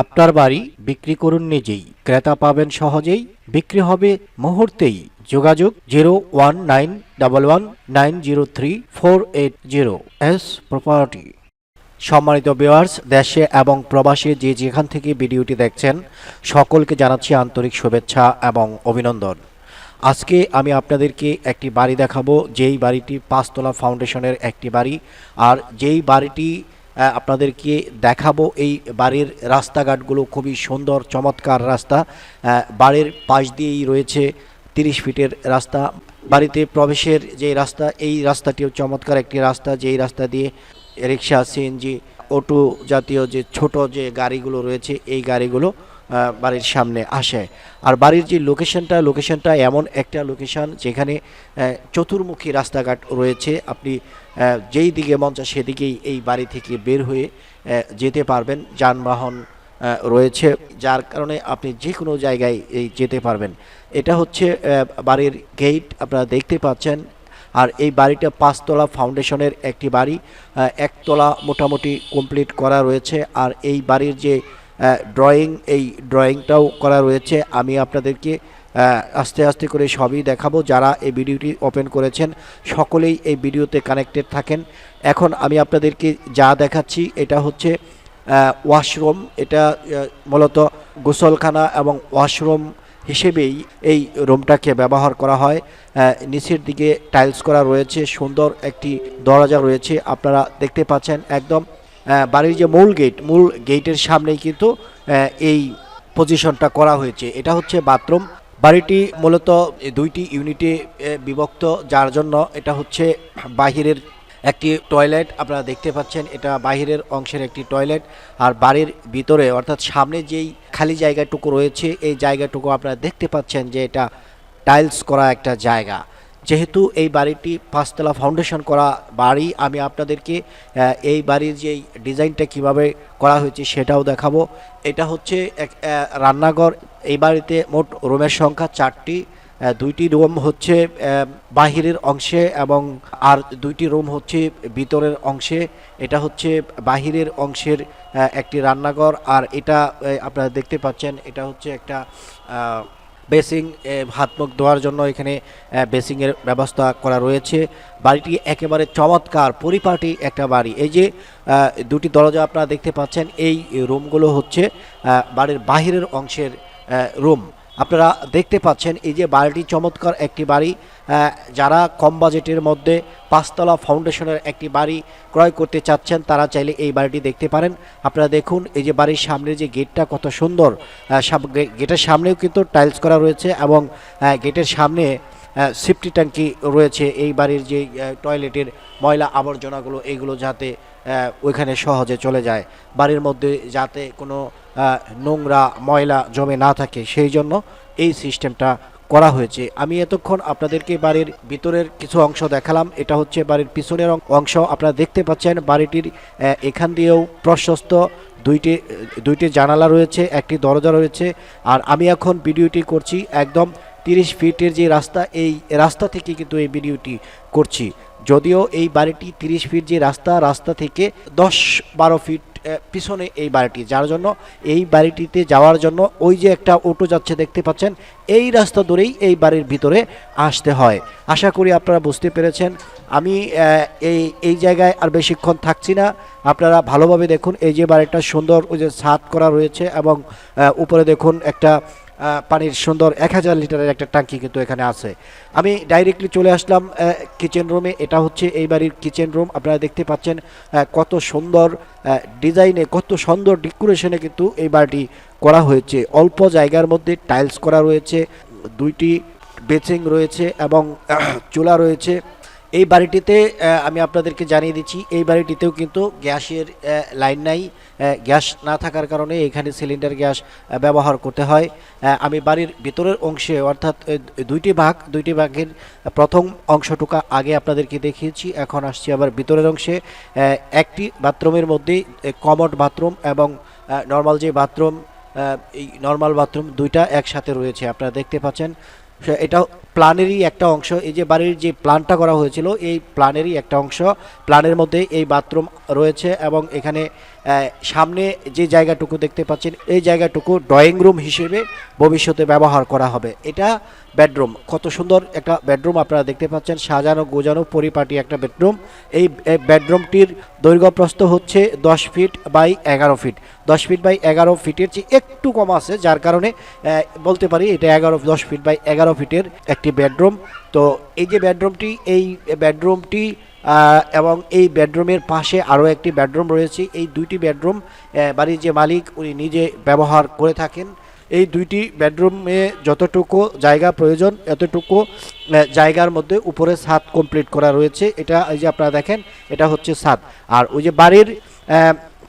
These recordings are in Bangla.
আপনার বাড়ি বিক্রি করুন নিজেই। ক্রেতা পাবেন সহজেই। বিক্রি হবে মুহূর্তেই। যোগাযোগ zero one nine double one nine zero three four eight zero. S property. সম্মানিত ভিউয়ার্স, দেশে এবং প্রবাসে যে যেখান থেকে ভিডিওটি দেখছেন, সকলকে জানাচ্ছি আন্তরিক শুভেচ্ছা এবং অভিনন্দন। আজকে আমি আপনাদেরকে একটি বাড়ি দেখাবো, যেই বাড়িটি পাঁচতলা ফাউন্ডেশনের একটি বাড়ি। আর যেই বাড়িটি আপনাদেরকে দেখাবো এই বাড়ির রাস্তাঘাটগুলো। খুবই সুন্দর, চমৎকার রাস্তা। বাড়ির পাশ দিয়েই রয়েছে তিরিশ ফিটের রাস্তা। বাড়িতে প্রবেশের যে রাস্তা, এই রাস্তাটিও চমৎকার একটি রাস্তা। যেই রাস্তা দিয়ে রিক্সা, সিএনজি, অটো জাতীয় যে ছোট যে গাড়িগুলো রয়েছে, এই গাড়িগুলো বাড়ির সামনে আসে। আর বাড়ির যে লোকেশনটা লোকেশনটা এমন একটা লোকেশন যেখানে চতুর্মুখী রাস্তাঘাট রয়েছে। আপনি যেই দিকে মন চায় সেদিকেই এই বাড়ি থেকে বের হয়ে যেতে পারবেন। যানবাহন রয়েছে, যার কারণে আপনি যে কোনো জায়গায় এই যেতে পারবেন। এটা হচ্ছে বাড়ির গেট আপনারা দেখতে পাচ্ছেন। আর এই বাড়িটা পাঁচতলা ফাউন্ডেশনের একটি বাড়ি একতলা মোটামুটি কমপ্লিট করা রয়েছে। আর এই বাড়ির যে ড্রয়িং এই ড্রয়িংটাও করা রয়েছে। আমি আপনাদেরকে আস্তে আস্তে করে সবই দেখাবো। যারা এই ভিডিওটি ওপেন করেছেন, সকলেই এই ভিডিওতে কানেক্টেড থাকেন। এখন আমি আপনাদেরকে যা দেখাচ্ছি, এটা হচ্ছে ওয়াশরুম এটা মূলত গোসলখানা এবং ওয়াশরুম হিসেবেই এই রুমটাকে ব্যবহার করা হয়। নিচের দিকে টাইলস করা রয়েছে। সুন্দর একটি দরজা রয়েছে। আপনারা দেখতে পাচ্ছেন, একদম বাড়ির যে মূল গেট মূল গেটের সামনেই কিন্তু এই পজিশনটা করা হয়েছে। এটা হচ্ছে বাথরুম বাড়িটি মূলত দুইটি ইউনিটে বিভক্ত, যার জন্য এটা হচ্ছে বাহিরের একটি টয়লেট আপনারা দেখতে পাচ্ছেন, এটা বাহিরের অংশের একটি টয়লেট আর বাড়ির ভিতরে, অর্থাৎ সামনে যেই খালি জায়গাটুকু রয়েছে, এই জায়গাটুকু আপনারা দেখতে পাচ্ছেন যে এটা টাইলস করা একটা জায়গা। যেহেতু এই বাড়িটি পাঁচতলা ফাউন্ডেশন করা বাড়ি, আমি আপনাদেরকে এই বাড়ির যে ডিজাইনটা কীভাবে করা হয়েছে সেটাও দেখাবো। এটা হচ্ছে এক রান্নাঘর। এই বাড়িতে মোট রুমের সংখ্যা চারটি। দুইটি রুম হচ্ছে বাহিরের অংশে এবং আর দুইটি রুম হচ্ছে ভিতরের অংশে। এটা হচ্ছে বাহিরের অংশের একটি রান্নাঘর। আর এটা আপনারা দেখতে পাচ্ছেন, এটা হচ্ছে একটা বেসিং হাত মুখ ধোয়ার জন্য এখানে বেসিংয়ের ব্যবস্থা করা রয়েছে। বাড়িটি একেবারে চমৎকার, পরিপাটি একটা বাড়ি। এই যে দুটি দরজা আপনারা দেখতে পাচ্ছেন, এই রুমগুলো হচ্ছে বাড়ির বাহিরের অংশের রুম। আপনারা দেখতে পাচ্ছেন এই যে বাড়িটি চমৎকার একটি বাড়ি যারা কম বাজেটের মধ্যে পাঁচতলা ফাউন্ডেশনের একটি বাড়ি ক্রয় করতে চাচ্ছেন, তারা চাইলে এই বাড়িটি দেখতে পারেন। আপনারা দেখুন এই যে বাড়ির সামনে যে গেটটা কত সুন্দর। গেটের সামনেও কিন্তু টাইলস করা রয়েছে এবং গেটের সামনে সেফটি ট্যাঙ্কি রয়েছে। এই বাড়ির যে টয়লেটের ময়লা আবর্জনাগুলো, এগুলো যাতে ওইখানে সহজে চলে যায়। বাড়ির মধ্যে যাতে কোনো নোংরা ময়লা জমে না থাকে, সেই জন্য এই সিস্টেমটা করা হয়েছে। আমি এতক্ষণ আপনাদেরকে বাড়ির ভিতরের কিছু অংশ দেখালাম। এটা হচ্ছে বাড়ির পিছনের অংশ। আপনারা দেখতে পাচ্ছেন বাড়িটির এখান দিয়েও প্রশস্ত দুইটি দুইটি জানালা রয়েছে, একটি দরজা রয়েছে। আর আমি এখন ভিডিওটি করছি একদম তিরিশ ফিটের যে রাস্তা, এই রাস্তা থেকে কিন্তু এই ভিডিওটি করছি। যদিও এই বাড়িটি তিরিশ ফিট যে রাস্তা রাস্তা থেকে দশ বারো ফিট পিছনে এই বাড়িটি। যার জন্য এই বাড়িটিতে যাওয়ার জন্য ওই যে একটা অটো যাচ্ছে দেখতে পাচ্ছেন, এই রাস্তা ধরেই এই বাড়ির ভিতরে আসতে হয়। আশা করি আপনারা বুঝতে পেরেছেন। আমি এই এই জায়গায় আর বেশিক্ষণ থাকছি না। আপনারা ভালোভাবে দেখুন, এই যে বাড়িটা সুন্দর ওই যে ছাদ করা রয়েছে এবং উপরে দেখুন একটা পানির সুন্দর এক হাজার লিটারের একটা ট্যাঙ্কি কিন্তু এখানে আছে। আমি ডাইরেক্টলি চলে আসলাম কিচেন রুমে এটা হচ্ছে এই বাড়ির কিচেন রুম আপনারা দেখতে পাচ্ছেন কত সুন্দর ডিজাইনে কত সুন্দর ডেকোরেশনে কিন্তু এই বাড়িটি করা হয়েছে। অল্প জায়গার মধ্যে টাইলস করা রয়েছে, দুইটি বেচিং রয়েছে এবং চুলা রয়েছে। এই বাড়িটিতে আমি আপনাদেরকে জানিয়ে দিচ্ছি, এই বাড়িটিতেও কিন্তু গ্যাসের লাইন নাই। গ্যাস না থাকার কারণে এখানে সিলিন্ডার গ্যাস ব্যবহার করতে হয়। আমি বাড়ির ভিতরের অংশে, অর্থাৎ দুইটি ভাগ, দুইটি ভাগের প্রথম অংশটুকু আগে আপনাদেরকে দেখিয়েছি, এখন আসছি আবার ভিতরের অংশে। একটি বাথরুমের মধ্যেই কমট বাথরুম এবং নর্মাল যে বাথরুম এই নর্মাল বাথরুম দুইটা একসাথে রয়েছে, আপনারা দেখতে পাচ্ছেন। এটা প্ল্যানেরই একটা অংশ। এই যে বাড়ির যে প্ল্যানটা করা হয়েছিল, এই প্ল্যানেরই একটা অংশ। প্ল্যানের মধ্যে এই বাথরুম রয়েছে এবং এখানে সামনে যে জায়গাটুকু দেখতে পাচ্ছেন, এই জায়গাটুকু ড্রয়িং রুম হিসেবে ভবিষ্যতে ব্যবহার করা হবে। এটা বেডরুম কত সুন্দর একটা বেডরুম আপনারা দেখতে পাচ্ছেন, সাজানো গোজানো পরিপাটি একটা বেডরুম এই বেডরুমটির দৈর্ঘ্য প্রস্থ হচ্ছে দশ ফিট বাই এগারো ফিট দশ ফিট বাই এগারো ফিটের চেয়ে একটু কম আছে, যার কারণে বলতে পারি এটা এগারো, দশ ফিট বাই এগারো ফিটের একটি বেডরুম তো এই যে বেডরুমটি এই বেডরুমটি এবং এই বেডরুমের পাশে আরও একটি বেডরুম রয়েছে। এই দুইটি বেডরুম বাড়ির যে মালিক, উনি নিজে ব্যবহার করে থাকেন। এই দুইটি বেডরুমে যতটুকু জায়গা প্রয়োজন, এতটুকু জায়গার মধ্যে উপরে ছাদ কমপ্লিট করা রয়েছে। এটা এই যে আপনারা দেখেন, এটা হচ্ছে ছাদ। আর ওই যে বাড়ির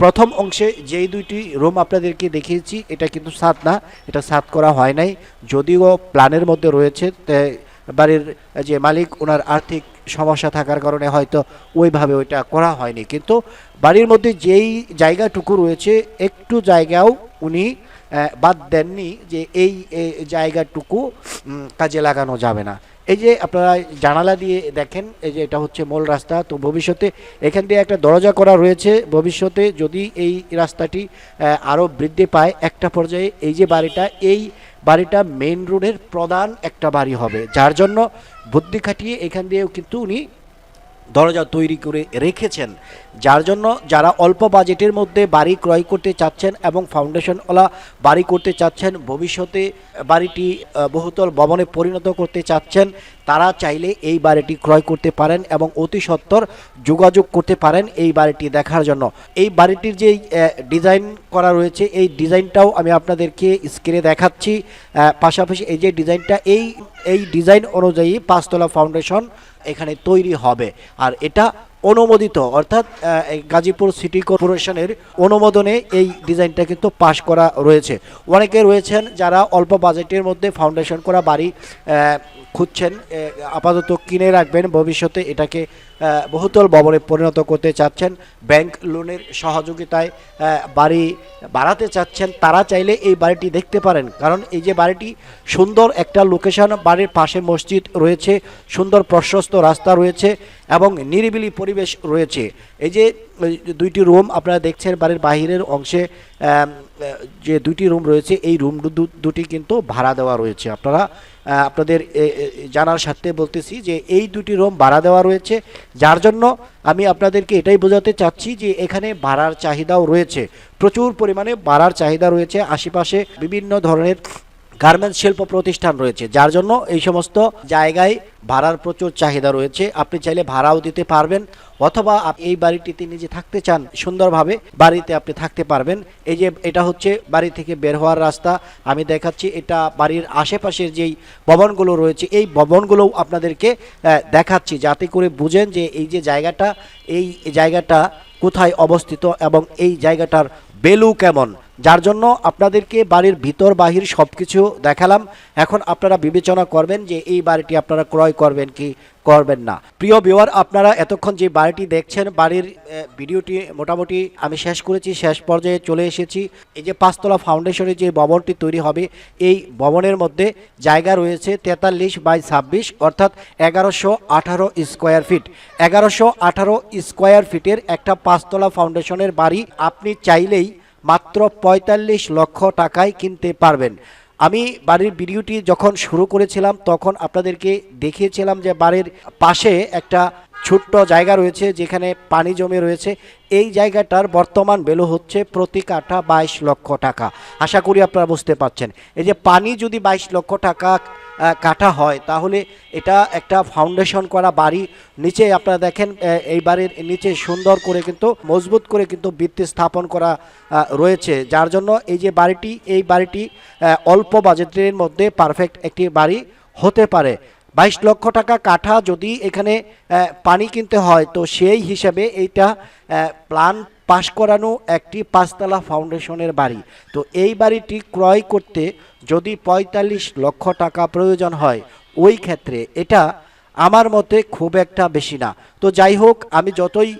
প্রথম অংশে যেই দুইটি রুম আপনাদেরকে দেখিয়েছি, এটা কিন্তু ছাদ না, এটা ছাদ করা হয় নাই। যদিও প্ল্যানের মধ্যে রয়েছে বাড়ির যে মালিক, ওনার আর্থিক সমস্যা থাকার কারণে হয়তো ওইভাবে ওইটা করা হয়নি। কিন্তু বাড়ির মধ্যে যেই জায়গাটুকু রয়েছে, একটু জায়গাও উনি বাদ দেননি যে এই জায়গাটুকু কাজে লাগানো যাবে না। এই যে আপনারা জানালা দিয়ে দেখেন, এই যে এটা হচ্ছে মূল রাস্তা, তো ভবিষ্যতে এখান দিয়ে একটা দরজা করা রয়েছে। ভবিষ্যতে যদি এই রাস্তাটি আরও বৃদ্ধি পায়, একটা পর্যায়ে এই যে বাড়িটা, এই বাড়িটা মেইন রোডের প্রধান একটা বাড়ি হবে। যার জন্য বুদ্ধি খাটিয়ে এখান দিয়েও কিন্তু উনি দরজা তৈরি করে রেখেছেন। যার জন্য যারা অল্প বাজেটের মধ্যে বাড়ি ক্রয় করতে চাচ্ছেন এবং ফাউন্ডেশনওয়ালা বাড়ি করতে চাচ্ছেন, ভবিষ্যতে বাড়িটি বহুতল ভবনে পরিণত করতে চাচ্ছেন তারা চাইলে এই বাড়িটি ক্রয় করতে পারেন এবং অতি সত্বর যোগাযোগ করতে পারেন এই বাড়িটি দেখার জন্য। এই বাড়িটির যে ডিজাইন করা রয়েছে, এই ডিজাইনটাও আমি আপনাদেরকে স্ক্রিনে দেখাচ্ছি। পাশাপাশি এই যে ডিজাইনটা, এই এই ডিজাইন অনুযায়ী পাঁচতলা ফাউন্ডেশন এখানে তৈরি হবে। আর এটা অনুমোদিত, অর্থাৎ গাজীপুর সিটি কর্পোরেশনের অনুমোদনে এই ডিজাইনটা কিন্তু পাশ করা রয়েছে। অনেকে রয়েছেন যারা অল্প বাজেটের মধ্যে ফাউন্ডেশন করা বাড়ি খুঁজছেন আপাতত কিনে রাখবেন, ভবিষ্যতে এটাকে বহুতল ভবনে পরিণত করতে চাচ্ছেন, ব্যাংক লোনের সহযোগিতায় বাড়ি বাড়াতে চাচ্ছেন, তারা চাইলে এই বাড়িটি দেখতে পারেন। কারণ এই যে বাড়িটি সুন্দর একটা লোকেশন, বাড়ির পাশে মসজিদ রয়েছে, সুন্দর প্রশস্ত রাস্তা রয়েছে এবং নিরিবিলি পরিবেশ রয়েছে। এই যে দুইটি রুম আপনারা দেখছেন, বাড়ির বাহিরের অংশে যে দুইটি রুম রয়েছে, এই রুম দুটি কিন্তু ভাড়া দেওয়া রয়েছে। আপনারা আপনাদের জানার সাথে বলতেছি যে, এই দুটি রুম ভাড়া দেওয়া রয়েছে। যার জন্য আমি আপনাদেরকে এটাই বোঝাতে চাচ্ছি যে, এখানে ভাড়ার চাহিদাও রয়েছে। প্রচুর পরিমাণে ভাড়ার চাহিদা রয়েছে। আশেপাশে বিভিন্ন ধরনের গার্মেন্টস শিল্প প্রতিষ্ঠান রয়েছে, যার জন্য এই সমস্ত জায়গায় ভাড়ার প্রচুর চাহিদা রয়েছে। আপনি চাইলে ভাড়াও দিতে পারবেন, অথবা এই বাড়িটিতে নিজে থাকতে চান, সুন্দরভাবে বাড়িতে আপনি থাকতে পারবেন। এই যে, এটা হচ্ছে বাড়ি থেকে বের হওয়ার রাস্তা। আমি দেখাচ্ছি, এটা বাড়ির আশেপাশের যেই ভবনগুলো রয়েছে, এই ভবনগুলোও আপনাদেরকে দেখাচ্ছি, যাতে করে বুঝেন যে এই যে জায়গাটা, এই জায়গাটা কোথায় অবস্থিত এবং এই জায়গাটার বেলু কেমন। যার জন্য আপনাদেরকে বাড়ির ভিতর বাহির সব কিছু দেখালাম। এখন আপনারা বিবেচনা করবেন যে এই বাড়িটি আপনারা ক্রয় করবেন কি করবেন না। প্রিয় বিওয়ার আপনারা এতক্ষণ যে বাড়িটি দেখছেন, বাড়ির ভিডিওটি মোটামুটি আমি শেষ করেছি, শেষ পর্যায়ে চলে এসেছি। এই যে পাঁচতলা ফাউন্ডেশনের যে ভবনটি তৈরি হবে, এই ভবনের মধ্যে জায়গা রয়েছে তেতাল্লিশ বাই ছাব্বিশ, অর্থাৎ এগারোশো আঠারো স্কোয়ার ফিট এগারোশো আঠারো স্কোয়ার ফিটের একটা পাঁচতলা ফাউন্ডেশনের বাড়ি। আপনি চাইলেই মাত্র পঁয়তাল্লিশ লক্ষ টাকায় কিনতে পারবেন। আমি বাড়ির ভিডিওটি যখন শুরু করেছিলাম, তখন আপনাদেরকে দেখিয়েছিলাম যে বাড়ির পাশে একটা ছোট্ট জায়গা রয়েছে যেখানে পানি জমে রয়েছে। এই জায়গাটার বর্তমান ভ্যালু হচ্ছে প্রতি কাঠা বাইশ লক্ষ টাকা। আশা করি আপনারা বুঝতে পারছেন। এই যে পানি যদি বাইশ লক্ষ টাকা কাঠা হয়, তাহলে এটা একটা ফাউন্ডেশন করা বাড়ি। নিচে আপনারা দেখেন এই বাড়ির নিচে সুন্দর করে কিন্তু, মজবুত করে কিন্তু ভিত্তি স্থাপন করা রয়েছে। যার জন্য এই যে বাড়িটি, এই বাড়িটি অল্প বাজেটের মধ্যে পারফেক্ট একটি বাড়ি হতে পারে। বাইশ লক্ষ টাকা কাঠা যদি এখানে পানি কিনতে হয়, তো সেই হিসাবে এইটা প্ল্যান পাশ করানো একটি পাঁচতলা ফাউন্ডেশনের বাড়ি। তো এই বাড়িটি ক্রয় করতে যদি পঁয়তাল্লিশ লক্ষ টাকা প্রয়োজন হয়, ওই ক্ষেত্রে এটা আমার মতে খুব একটা বেশি না। তো যাই হোক, আমি যতই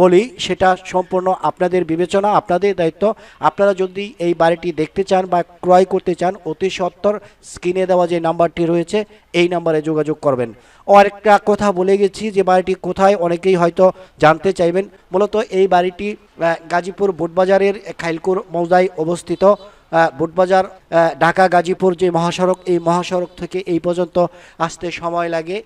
বলি, সেটা সম্পূর্ণ আপনাদের বিবেচনা, আপনাদের দায়িত্ব। আপনারা যদি এই বাড়িটি দেখতে চান বা ক্রয় করতে চান, অতি সত্তর স্ক্রিনে দেওয়া যে নাম্বারটি রয়েছে, এই নাম্বারে যোগাযোগ করবেন। ও আরেকটা কথা বলে গেছি যে বাড়িটি কোথায়, অনেকেই হয়তো জানতে চাইবেন। মূলত এই বাড়িটি গাজীপুর বোটবাজারের খাইলকুর মৌজায় অবস্থিত। বুটবাজার ঢাকা, গাজীপুর যে মহাসড়ক, এই মহাসড়ক থেকে এই পর্যন্ত আসতে সময় লাগে।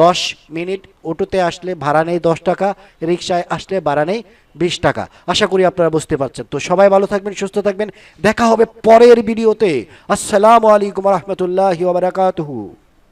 দশ মিনিট অটোতে আসলে ভাড়া নেই দশ টাকা রিক্সায় আসলে ভাড়া নেই বিশ টাকা। আশা করি আপনারা বুঝতে পারছেন। তো সবাই ভালো থাকবেন, সুস্থ থাকবেন। দেখা হবে পরের ভিডিওতে। আসসালামু আলাইকুম রহমতুল্লাহ